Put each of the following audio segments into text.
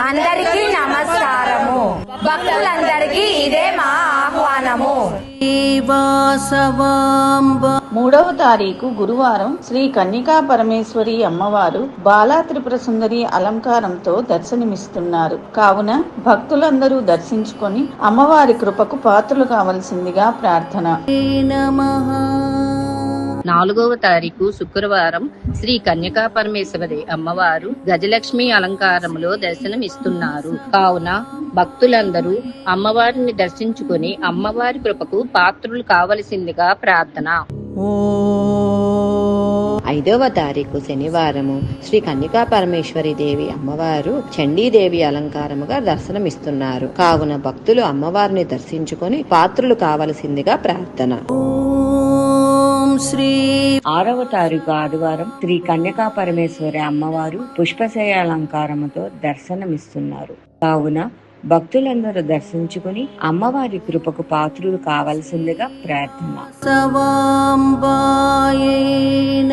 అందరికీ నమస్కారము. భక్తులందరికీ ఇదే మా ఆహ్వానము. మూడవ తారీఖు గురువారం శ్రీ కన్నికా పరమేశ్వరి అమ్మవారు బాలా త్రిపుర సుందరి అలంకారంతో దర్శనమిస్తున్నారు. కావున భక్తులందరూ దర్శించుకొని అమ్మవారి కృపకు పాత్రలు కావలసిందిగా ప్రార్థన. నాలుగవ తారీఖు శుక్రవారం శ్రీ కన్యకా పరమేశ్వరి అమ్మవారు గజలక్ష్మి అలంకారములో దర్శనమిస్తున్నారు. కావున భక్తులందరూ అమ్మవారిని దర్శించుకుని అమ్మవారి కృపకు పాత్రులు కావలసిందిగా ప్రార్థన. ఐదవ తారీఖు శనివారము శ్రీ కన్యకా పరమేశ్వరి దేవి అమ్మవారు చండీదేవి అలంకారముగా దర్శనమిస్తున్నారు. కావున భక్తులు అమ్మవారిని దర్శించుకొని పాత్రులు కావలసిందిగా ప్రార్థన. ఆరవ తారీఖు ఆదివారం శ్రీ కన్యకా పరమేశ్వరి అమ్మవారు పుష్పశయ అలంకారముతో దర్శనమిస్తున్నారు. కావున భక్తులందరూ దర్శించుకుని అమ్మవారి కృపకు పాత్రులు కావలసిందిగా ప్రార్థన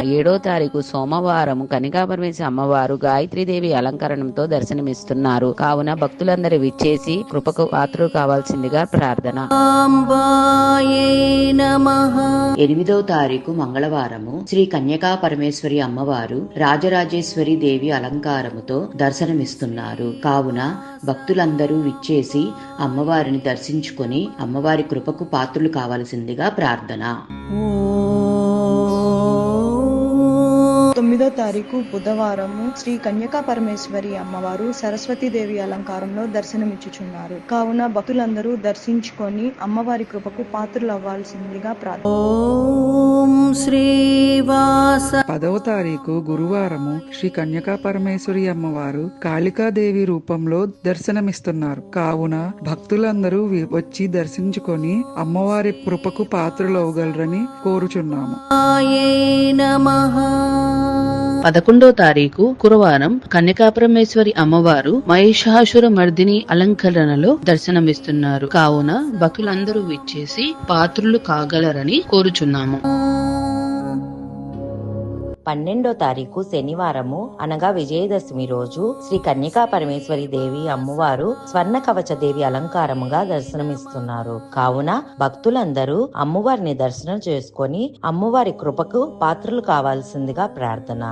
ఏడో తారీఖు సోమవారం కనికాపరమేశ్వరి అమ్మవారు గాయత్రీదేవి అలంకరణంతో దర్శనమిస్తున్నారు. కావున భక్తులందరూ విచ్చేసి కృపకు పాత్రలు కావాల్సిందిగా ప్రార్థన. ఎనిమిదవ తారీఖు మంగళవారము శ్రీ కన్యకా పరమేశ్వరి అమ్మవారు రాజరాజేశ్వరి దేవి అలంకారముతో దర్శనమిస్తున్నారు. కావున భక్తులందరూ విచ్చేసి అమ్మవారిని దర్శించుకొని అమ్మవారి కృపకు పాత్రులు కావలసిందిగా ప్రార్థన. తారీఖు బుధవారము శ్రీ కన్యకా పరమేశ్వరి అమ్మవారు సరస్వతీదేవి అలంకారంలో దర్శనమిచ్చుచున్నారు. కావున భక్తులందరూ దర్శించుకొని అమ్మవారి కృపకు పాత్రలు అవ్వాల్సిందిగా ప్రార్థన పదవ తారీఖు గురువారము శ్రీ కన్యకా పరమేశ్వరి అమ్మవారు కాళికాదేవి రూపంలో దర్శనమిస్తున్నారు. కావున భక్తులందరూ వచ్చి దర్శించుకొని అమ్మవారి కృపకు పాత్రలవగలరని కోరుచున్నాము. పదకొండో తారీఖు గురువారం కన్యకాపరమేశ్వరి అమ్మవారు మహిషాసుర మర్దిని అలంకరణలో దర్శనమిస్తున్నారు. కావున భక్తులందరూ విచ్చేసి పాత్రులు కాగలరని కోరుచున్నాము. పన్నెండో తారీఖు శనివారము అనగా విజయదశమి రోజు శ్రీ కన్యకా పరమేశ్వరి దేవి అమ్మవారు స్వర్ణ కవచ దేవి అలంకారముగా దర్శనమిస్తున్నారు. కావున భక్తులందరూ అమ్మవారిని దర్శనం చేసుకొని అమ్మవారి కృపకు పాత్రలు కావాల్సిందిగా ప్రార్థన.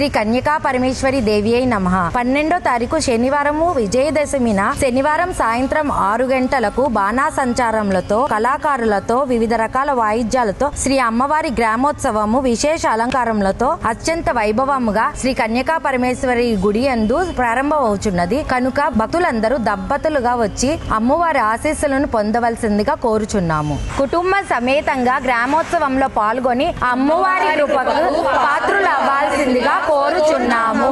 శ్రీ కన్యకా పరమేశ్వరి దేవి అయి నమ. పన్నెండో తారీఖు శనివారము విజయదశమిన శనివారం సాయంత్రం ఆరు గంటలకు బాణా సంచారములతో కళాకారులతో వివిధ రకాల వాయిద్యాలతో శ్రీ అమ్మవారి గ్రామోత్సవము విశేష అలంకారములతో అత్యంత వైభవముగా శ్రీ కన్యకా పరమేశ్వరి గుడి అందు ప్రారంభమవుచున్నది. కనుక భక్తులందరూ దబ్బతులుగా వచ్చి అమ్మవారి ఆశీస్సులను పొందవలసిందిగా కోరుచున్నాము. కుటుంబ సమేతంగా గ్రామోత్సవంలో పాల్గొని అమ్మవారి కృపకు పాత్రులు అవ్వాల్సిందిగా కోరుచున్నాము.